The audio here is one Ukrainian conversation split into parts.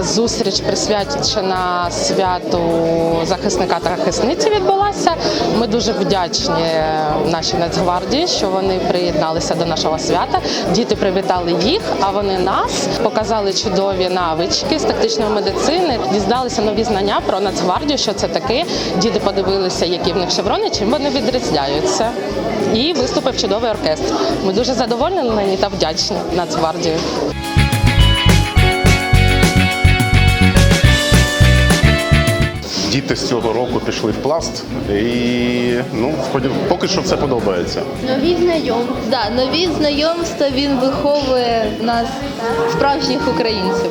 зустріч присвячена святу захисника та захисниці відбулася. Ми дуже вдячні нашій Нацгвардії, що вони приєдналися до нашого свята. Діти привітали їх, а вони нас показали чудові навички з тактичної медицини, дізналися нові знання про Нацгвардію, що це таке. Діти подивилися, які в них шеврони, чим вони відрізняються. І виступив чудовий оркестр. Ми дуже задоволені та вдячні Нацгвардії. Діти з цього року пішли в пласт, і ну, поки що все подобається. Нові знайомства. Да, нові знайомства він виховує в нас справжніх українців.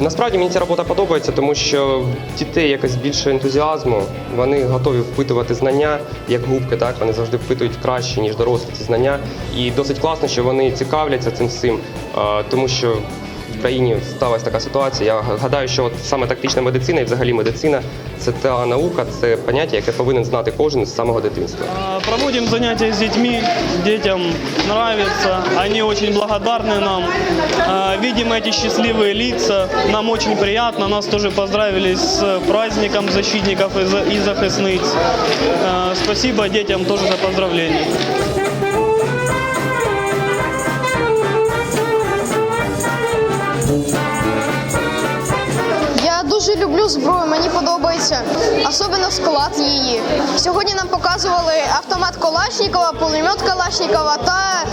Насправді мені ця робота подобається, тому що дітей якось більше ентузіазму. Вони готові впитувати знання, як губки, так вони завжди впитують краще, ніж дорослі ці знання. І досить класно, що вони цікавляться цим всім, тому що в країні сталася така ситуація. Я гадаю, що от саме тактична медицина і взагалі медицина це та наука, це поняття, яке повинен знати кожен з самого дитинства. А, Проводим занятия с детьми, детям нравится, они очень благодарны нам. А, Видим эти счастливые лица, нам очень приятно, нас тоже поздравили с праздником защитников и за- и захисниць. А, Спасибо детям тоже за поздравления. Дуже люблю зброю, мені подобається, особливо склад її. Сьогодні нам показували автомат Калашникова, пулемет Калашникова та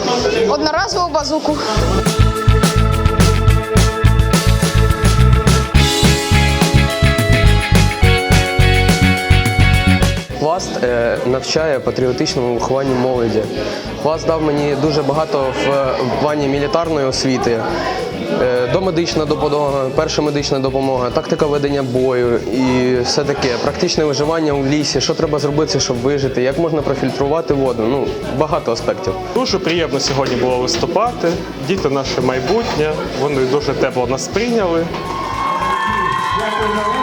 одноразову базуку. Навчає патріотичному вихованню молоді. Пласт дав мені дуже багато в, в плані мілітарної освіти. Е, домедична допомога, перша медична допомога, тактика ведення бою і все таке, практичне виживання у лісі, що треба зробити, щоб вижити, як можна профільтрувати воду. Ну, багато аспектів. Дуже приємно сьогодні було виступати. Діти наше майбутнє, вони дуже тепло нас прийняли. Дякую.